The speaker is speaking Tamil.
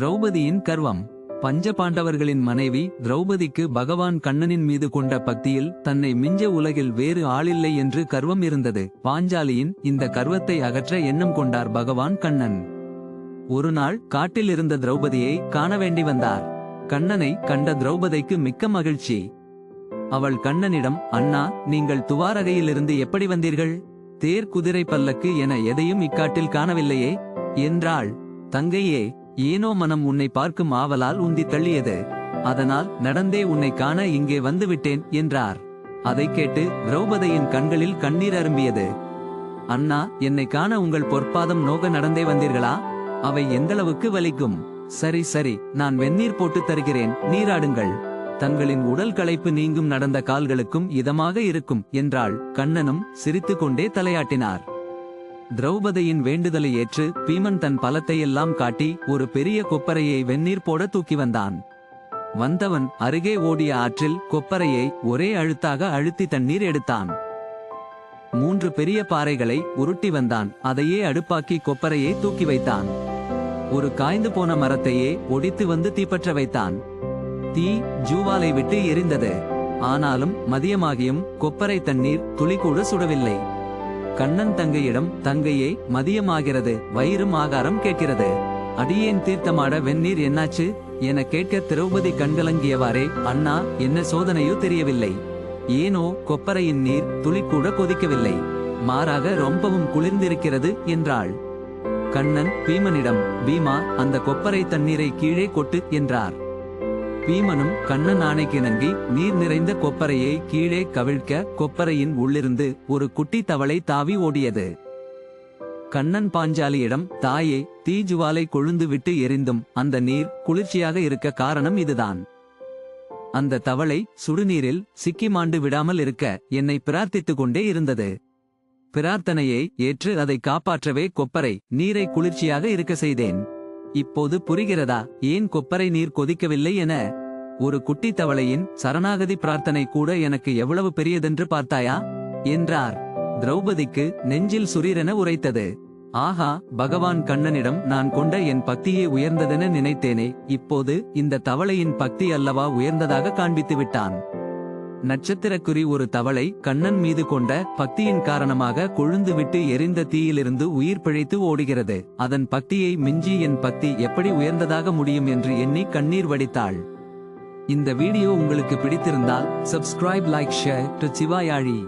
திரௌபதியின் கர்வம். பஞ்ச பாண்டவர்களின் மனைவி திரௌபதிக்கு பகவான் கண்ணனின் மீது கொண்ட பக்தியில் தன்னை மிஞ்ச உலகில் வேறு ஆளில்லை என்று கர்வம் இருந்தது. பாஞ்சாலியின் இந்த கர்வத்தை அகற்ற எண்ணம் கொண்டார் பகவான் கண்ணன். ஒரு நாள் காட்டில் இருந்த திரௌபதியை காண வேண்டி வந்தார். கண்ணனை கண்ட திரௌபதிக்கு மிக்க மகிழ்ச்சி. அவள் கண்ணனிடம் அண்ணா நீங்கள் துவாரகையிலிருந்து எப்படி வந்தீர்கள்? தேர் குதிரை பல்லக்கு என எதையும் இக்காட்டில் காணவில்லையே. என்றாள். தங்கையே ஏனோ மனம் உன்னை பார்க்கும் ஆவலால் உந்தி தள்ளியது. அதனால் நடந்தே உன்னை காண இங்கே வந்துவிட்டேன் என்றார். அதைக் கேட்டு திரௌபதியின் கண்களில் கண்ணீர் அரும்பியது. அண்ணா என்னை காண உங்கள் பொற்பாதம் நோக நடந்தே வந்தீர்களா? அவை எந்தளவுக்கு வலிக்கும்? சரி சரி நான் வெந்நீர் போட்டு தருகிறேன் நீராடுங்கள். தங்களின் உடல் களைப்பு நீங்கும் நடந்த கால்களுக்கும் இதமாக இருக்கும் என்றாள். கண்ணனும் சிரித்துக்கொண்டே தலையாட்டினார். திரௌபதியின் வேண்டுதலை ஏற்று பீமன் தன் பலத்தையெல்லாம் காட்டி ஒரு பெரிய கொப்பரையை வெந்நீர் போட தூக்கி வந்தான். வந்தவன் அருகே ஓடிய ஆற்றில் கொப்பரையை ஒரே அழுத்தாக அழுத்தி தண்ணீர் எடுத்தான். மூன்று பெரிய பாறைகளை உருட்டி வந்தான். அதையே அடுப்பாக்கி கொப்பரையை தூக்கி வைத்தான். ஒரு காய்ந்து போன மரத்தையே ஒடித்து வந்து தீப்பற்ற வைத்தான். தீ ஜூவாலை விட்டு எரிந்தது. ஆனாலும் மதியமாகியும் கொப்பரை தண்ணீர் துளி கூட சுடவில்லை. கண்ணன் தங்கையிடம் தங்கையே மதியமாகிறது வயிறும் ஆகாரம் கேட்கிறது. அடியேன் தீர்த்தமாட வெந்நீர் என்னாச்சு? என கேட்க திரௌபதி கண்கலங்கியவாறே அண்ணா என்ன சோதனையோ தெரியவில்லை. ஏனோ கொப்பரையின் நீர் துளி கூட கொதிக்கவில்லை. மாறாக ரொம்பவும் குளிர்ந்திருக்கிறது என்றாள். கண்ணன் பீமனிடம் பீமா அந்த கொப்பரை தண்ணீரை கீழே கொட்டு என்றார். பீமனும் கண்ணன் ஆணைக்கிணங்கி நீர் நிறைந்த கொப்பரையை கீழே கவிழ்க்க கொப்பரையின் உள்ளிருந்து ஒரு குட்டி தவளை தாவி ஓடியது. கண்ணன் பாஞ்சாலியிடம் தாயே தீஜுவாலை கொழுந்து விட்டு எரிந்தும் அந்த நீர் குளிர்ச்சியாக இருக்க காரணம் இதுதான். அந்த தவளை சுடுநீரில் சிக்கி மாண்டு விடாமல் இருக்க என்னை பிரார்த்தித்துக் கொண்டே இருந்தது. பிரார்த்தனையை ஏற்று அதை காப்பாற்றவே கொப்பரை நீரை குளிர்ச்சியாக இருக்க செய்தேன். இப்போது புரிகிறதா? ஏன் கொப்பரை நீர் கொதிக்கவில்லை என? ஒரு குட்டி தவளையின் சரணாகதி பிரார்த்தனை கூட எனக்கு எவ்வளவு பெரியதென்று பார்த்தாயா? என்றார். திரௌபதிக்கு நெஞ்சில் சுரீரென உரைத்தது. ஆஹா பகவான் கண்ணனிடம் நான் கொண்ட என் பக்தியே உயர்ந்ததென நினைத்தேனே. இப்போது இந்த தவளையின் பக்தி அல்லவா உயர்ந்ததாக காண்பித்து விட்டான் நட்சத்திரக்குறி ஒரு தவளை கண்ணன் மீது கொண்ட பக்தியின் காரணமாக கொழுந்து விட்டு எரிந்த தீயிலிருந்து உயிர் பிழைத்து ஓடுகிறது. அதன் பக்தியை மிஞ்சி என் பக்தி எப்படி உயர்ந்ததாக முடியும் என்று எண்ணி கண்ணீர் வடித்தாள். இந்த வீடியோ உங்களுக்கு பிடித்திருந்தால் சப்ஸ்கிரைப் லைக் ஷேர் டு சிவாயாழி